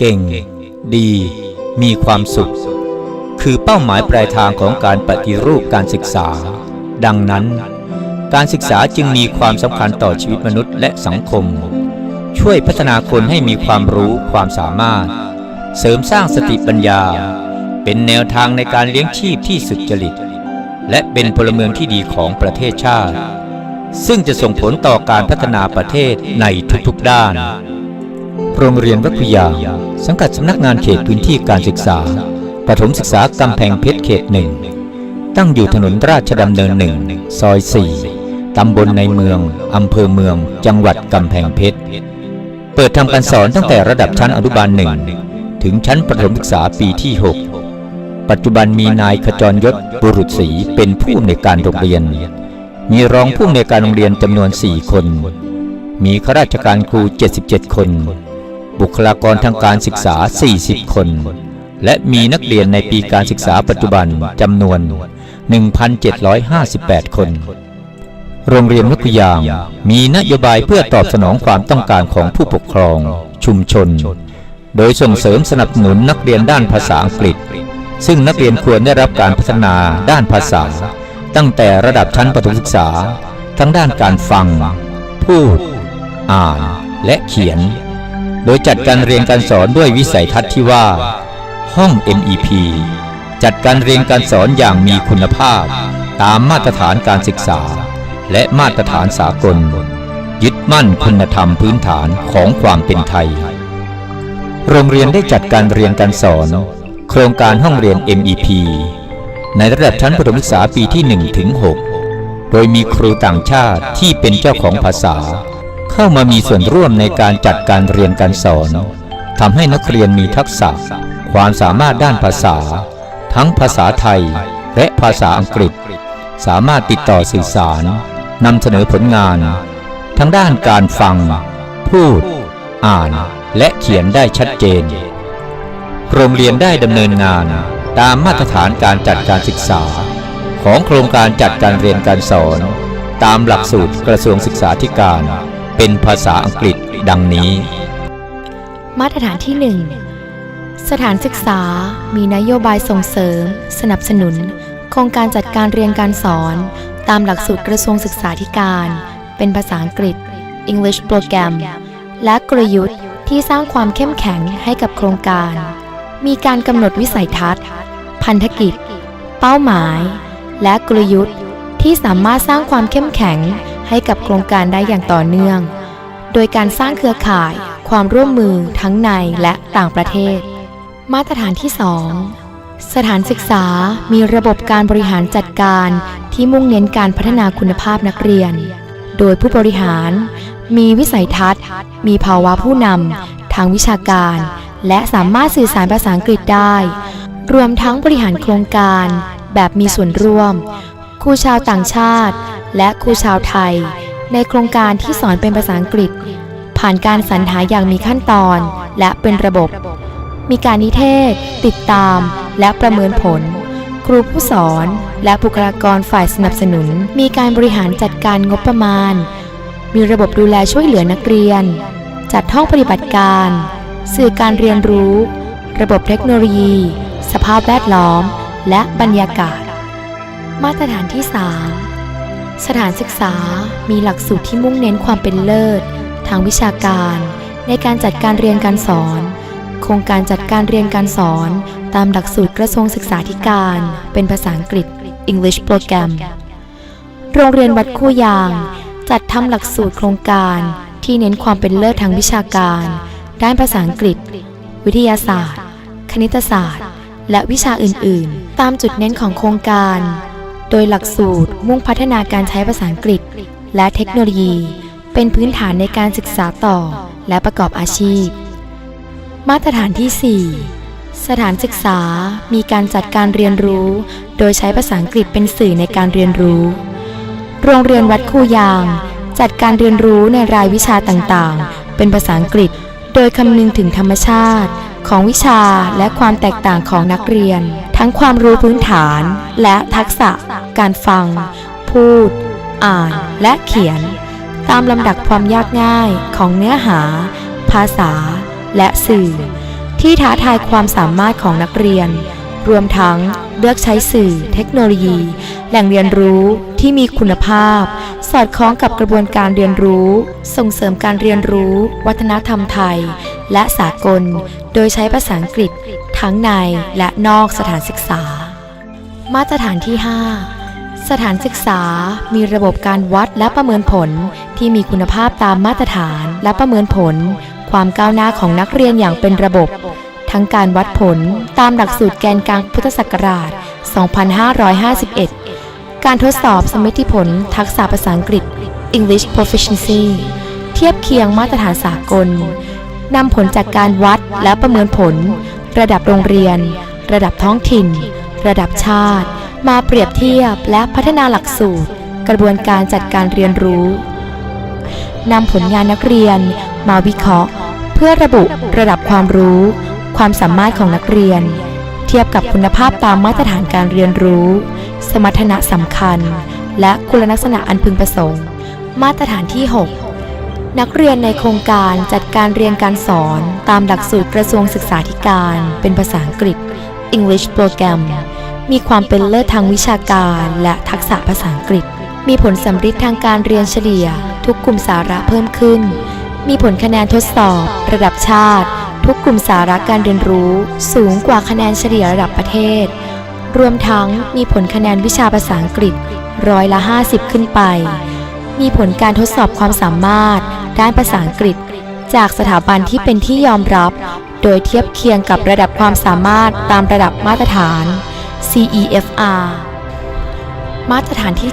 เก่ง ดี มีความสุข คือเป้าหมายปลายทางของการปฏิรูปการศึกษา ดังนั้น การศึกษาจึงมีความสำคัญต่อชีวิตมนุษย์และสังคม ช่วยพัฒนาคนให้มีความรู้ความสามารถ เสริมสร้างสติปัญญา เป็นแนวทางในการเลี้ยงชีพที่สุจริต และเป็นพลเมืองที่ดีของประเทศชาติ ซึ่งจะส่งผลต่อการพัฒนาประเทศในทุกๆด้าน โรงเรียนวัดพยา สังกัดสำนักงานเขตพื้นที่การศึกษาประถมศึกษากำแพงเพชรเขตหนึ่ง ตั้งอยู่ถนนราชดำเนินหนึ่งซอยสี่ตำบลในเมือง อำเภอเมือง จังหวัดกำแพงเพชร เปิดทำการสอนตั้งแต่ระดับชั้นอนุบาลหนึ่งถึงชั้นประถมศึกษาปีที่ 6 ปัจจุบันมีนายขจรยศบุรุษศรีเป็นผู้อำนวยการโรงเรียน มีรองผู้อำนวยการโรงเรียนจำนวน 4 คน มีข้าราชการครู 77 คน บุคลากรทางการศึกษา 40 คน และมีนักเรียนในปีการศึกษาปัจจุบันจำนวน 1,758 คน โรงเรียนวักยางมีนโยบายเพื่อตอบสนองความต้องการของผู้ปกครอง ชุมชน โดยส่งเสริมสนับสนุนนักเรียนด้านภาษาอังกฤษ ซึ่งนักเรียนควรได้รับการพัฒนาด้านภาษา ตั้งแต่ระดับชั้นประถมศึกษา ทั้งด้านการฟัง พูด อ่าน และเขียน โดยจัดการเรียนการสอนด้วยวิสัยทัศน์ที่ว่า ห้อง MEP จัดการเรียนการสอนอย่างมีคุณภาพ ตามมาตรฐานการศึกษา และมาตรฐานสากล ยึดมั่นคุณธรรมพื้นฐานของความเป็นไทย โรงเรียนได้จัดการเรียนการสอน โครงการห้องเรียน MEP ในระดับชั้นประถมศึกษาปีที่1ถึง6โดยมีครูต่างชาติที่เป็นเจ้าของภาษา เข้ามามีส่วนร่วมในการจัดการเรียนการสอนทำให้นักเรียนมีทักษะ ความสามารถด้านภาษา ทั้งภาษาไทยและภาษาอังกฤษ สามารถติดต่อสื่อสารนำเสนอผลงาน ทั้งด้านการฟัง พูด อ่านและเขียนได้ชัดเจน โรงเรียนได้ดำเนินงาน ตามมาตรฐานการจัดการศึกษา ของโครงการจัดการเรียนการสอน ตามหลักสูตรกระทรวงศึกษาธิการ เป็นภาษาอังกฤษดังนี้ มาตรฐานที่ 1 สถานศึกษามีนโยบายส่งเสริม สนับสนุน โครงการจัดการเรียนการสอน ตามหลักสูตรกระทรวงศึกษาธิการ เป็นภาษาอังกฤษ English Program และกลยุทธ์ที่สร้างความเข้มแข็งให้กับโครงการ มีการกำหนดวิสัยทัศน์ พันธกิจ เป้าหมาย และกลยุทธ์ที่สามารถสร้างความเข้มแข็ง ให้กับโครงการได้อย่างต่อเนื่อง โดยการสร้างเครือข่ายความร่วมมือทั้งในและต่างประเทศ มาตรฐานที่ 2 สถานศึกษามีระบบการบริหารจัดการที่มุ่งเน้นการพัฒนาคุณภาพนักเรียน โดยผู้บริหาร มีวิสัยทัศน์ มีภาวะผู้นำทางวิชาการ และสามารถสื่อสารภาษาอังกฤษได้ รวมทั้งบริหารโครงการแบบมีส่วนร่วมครูชาวต่างชาติ และครูชาวไทย ในโครงการที่สอนเป็นภาษาอังกฤษ ผ่านการสรรหาอย่างมีขั้นตอนและเป็นระบบ มีการนิเทศ ติดตาม และประเมินผล ครูผู้สอน และบุคลากรฝ่ายสนับสนุน มีการบริหารจัดการงบประมาณ มีระบบดูแลช่วยเหลือนักเรียน จัดห้องปฏิบัติการ สื่อการเรียนรู้ ระบบเทคโนโลยี สภาพแวดล้อม และบรรยากาศ มาตรฐานที่ 3 สถานศึกษามีหลักสูตรที่มุ่งเน้นความเป็นเลิศ ทางวิชาการ ในการจัดการเรียนการสอน โครงการจัดการเรียนการสอน ตามหลักสูตรกระทรวงศึกษาธิการ เป็นภาษาอังกฤษ English Program โรงเรียนวัดคู่ยาง จัดทำหลักสูตรโครงการที่เน้นความเป็นเลิศทางวิชาการ ด้านภาษาอังกฤษ วิทยาศาสตร์ คณิตศาสตร์ และวิชาอื่น ๆ ตามจุดเน้นของโครงการ โดยหลักสูตรมุ่งพัฒนาการใช้ภาษาอังกฤษ และเทคโนโลยี เป็นพื้นฐานในการศึกษาต่อและประกอบอาชีพ มาตรฐานที่ 4 สถานศึกษามีการจัดการเรียนรู้ โดยใช้ภาษาอังกฤษเป็นสื่อในการเรียนรู้ โรงเรียนวัดคูยาง จัดการเรียนรู้ในรายวิชาต่างๆ เป็นภาษาอังกฤษ โดยคำนึงถึงธรรมชาติของวิชาและความแตกต่างของนักเรียน ทั้งความรู้พื้นฐานและทักษะการฟัง พูด อ่านและเขียน ตามลำดับความยากง่ายของเนื้อหา ภาษา และสื่อ ที่ท้าทายความสามารถของนักเรียน รวมทั้งเลือกใช้สื่อ เทคโนโลยี แหล่งเรียนรู้ที่มีคุณภาพ สอดคล้องกับกระบวนการเรียนรู้ ส่งเสริมการเรียนรู้ วัฒนธรรมไทย และสากล โดยใช้ภาษาอังกฤษทั้งในและนอกสถานศึกษา มาตรฐานที่ 5 สถานศึกษามีระบบการวัดและประเมินผลที่มีคุณภาพตามมาตรฐานและประเมินผล ความก้าวหน้าของนักเรียนอย่างเป็นระบบ ทั้งการวัดผลตามหลักสูตรแกนกลางพุทธศักราช 2551 การทดสอบสมิติผลทักษะภาษาอังกฤษ English Proficiency เทียบเคียงมาตรฐานสากล นำผลจากการวัดและประเมินผล ระดับโรงเรียน ระดับท้องถิ่น ระดับชาติ มาเปรียบเทียบและพัฒนาหลักสูตร กระบวนการจัดการเรียนรู้นำผลงานนักเรียน มาวิเคราะห์ เพื่อระบุระดับความรู้ ความสามารถของนักเรียน เทียบกับคุณภาพตามมาตรฐานการเรียนรู้ สมรรถนะสำคัญ และคุณลักษณะอันพึงประสงค์ มาตรฐานที่ 6 นักเรียนในโครงการจัดการเรียนการสอนตามหลักสูตรกระทรวงศึกษาธิการ เป็นภาษาอังกฤษ English Program มีความเป็นเลิศทางวิชาการและทักษะภาษาอังกฤษ มีผลสำฤทธิ์ทางการเรียนเฉลี่ย ทุกกลุ่มสาระเพิ่มขึ้น มีผลคะแนนทดสอบ ระดับชาติ ทุกกลุ่มสาระการเรียนรู้ สูงกว่าคะแนนเฉลี่ยระดับประเทศ รวมทั้งมีผลคะแนนวิชาภาษาอังกฤษร้อยละ 50 ขึ้นไป มีผลการทดสอบความสามารถ ด้านภาษาอังกฤษ จากสถาบันที่เป็นที่ยอมรับ โดยเทียบเคียงกับระดับความสามารถตามระดับมาตรฐาน CEFR มาตรฐานที่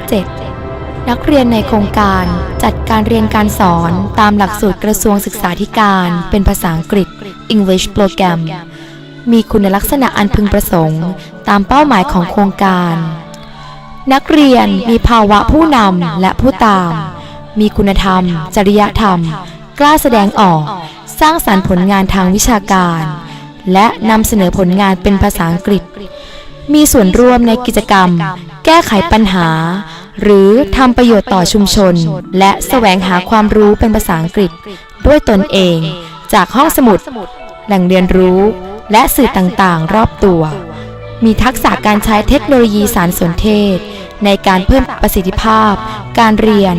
7 นักเรียนในโครงการจัดการเรียนการสอนตามหลักสูตรกระทรวงศึกษาธิการเป็นภาษาอังกฤษ English Program มีคุณลักษณะอันพึงประสงค์ ตามเป้าหมายของโครงการ นักเรียนมีภาวะผู้นำและผู้ตาม มีคุณธรรม จริยธรรม กล้าแสดงออก สร้างสรรค์ผลงานทางวิชาการ และนำเสนอผลงานเป็นภาษาอังกฤษ มีส่วนร่วมในกิจกรรม แก้ไขปัญหา หรือทำประโยชน์ต่อชุมชน และแสวงหาความรู้เป็นภาษาอังกฤษ ด้วยตนเอง จากห้องสมุด แหล่งเรียนรู้ และสื่อต่างๆ รอบตัว มีทักษะการใช้เทคโนโลยีสารสนเทศ ในการเพิ่มประสิทธิภาพ การเรียน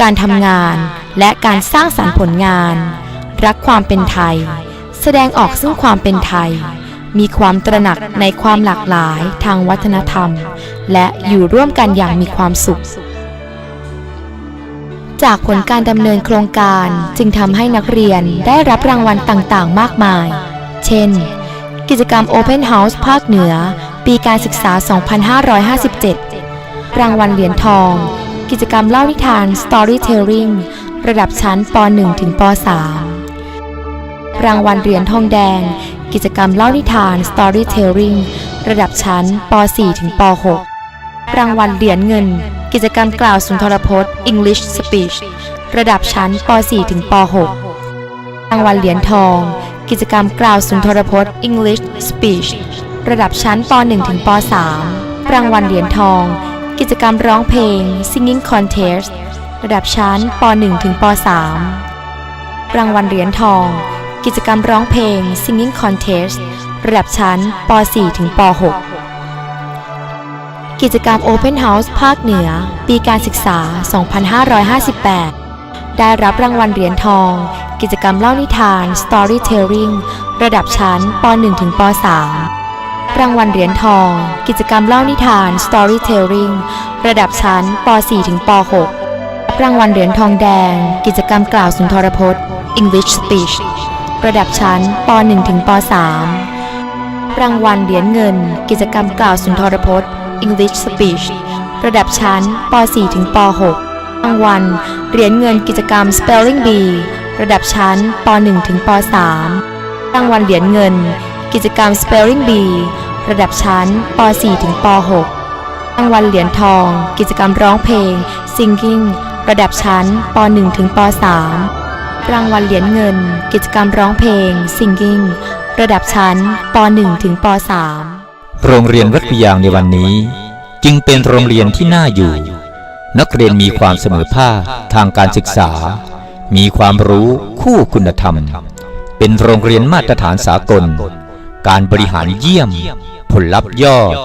การทำงานและการสร้างสรรค์ผลงาน รักความเป็นไทย แสดงออกซึ่งความเป็นไทย มีความตระหนักในความหลากหลายทางวัฒนธรรม และอยู่ร่วมกันอย่างมีความสุข จากผลการดำเนินโครงการจึงทำให้นักเรียนได้รับรางวัลต่างๆ มากมาย เช่น กิจกรรม Open House ภาคเหนือ ปีการศึกษา 2557 รางวัลเหรียญทอง กิจกรรมเล่านิทาน Storytelling ระดับชั้นป .1 ถึงป .3 รางวัลเหรียญทองแดง กิจกรรมเล่านิทาน Storytelling ระดับชั้นป .4 ถึงป .6 รางวัลเหรียญเงิน กิจกรรมกล่าวสุนทรพจน์ English Speech ระดับชั้นป .4 ถึงป .6 รางวัลเหรียญทอง กิจกรรมกล่าวสุนทรพจน์ English Speech ระดับชั้นป .1 ถึงป .3 รางวัลเหรียญทอง กิจกรรมร้องเพลง Singing Contest ระดับชั้นป .1 ถึงป .3 รางวัลเหรียญทอง กิจกรรมร้องเพลง Singing Contest ระดับชั้นป .4 ถึงป .6 กิจกรรม Open House ภาคเหนือ ปีการศึกษา 2558 ได้รับรางวัลเหรียญทอง กิจกรรมเล่านิทาน Storytelling ระดับชั้นป .1 ถึงป .3 รางวัลเหรียญทอง กิจกรรมเล่านิทาน Storytelling ระดับชั้นป .4 ถึงป .6 รางวัลเหรียญทองแดง กิจกรรมกล่าวสุนทรพจน์ English Speech ระดับชั้นป .1 ถึงป .3 รางวัลเหรียญเงิน กิจกรรมกล่าวสุนทรพจน์ English Speech ระดับชั้นป .4 ถึงป .6 รางวัลเหรียญเงินกิจกรรม Spelling Bee ระดับชั้นป .1 ถึงป .3 รางวัลเหรียญเงิน กิจกรรม Spelling Bee ระดับชั้นป .4 ถึงป .6 รางวัลเหรียญทอง กิจกรรมร้องเพลง Singing ระดับชั้นป .1 ถึงป .3 รางวัลเหรียญเงิน กิจกรรมร้องเพลง Singing ระดับชั้นป .1 ถึงป .3 โรงเรียนวัดพยางในวันนี้ จึงเป็นโรงเรียนที่น่าอยู่ นักเรียนมีความเสมอภาคทางการศึกษา มีความรู้คู่คุณธรรม เป็นโรงเรียนมาตรฐานสากล การบริหารเยี่ยม ผลลัพธ์ยอด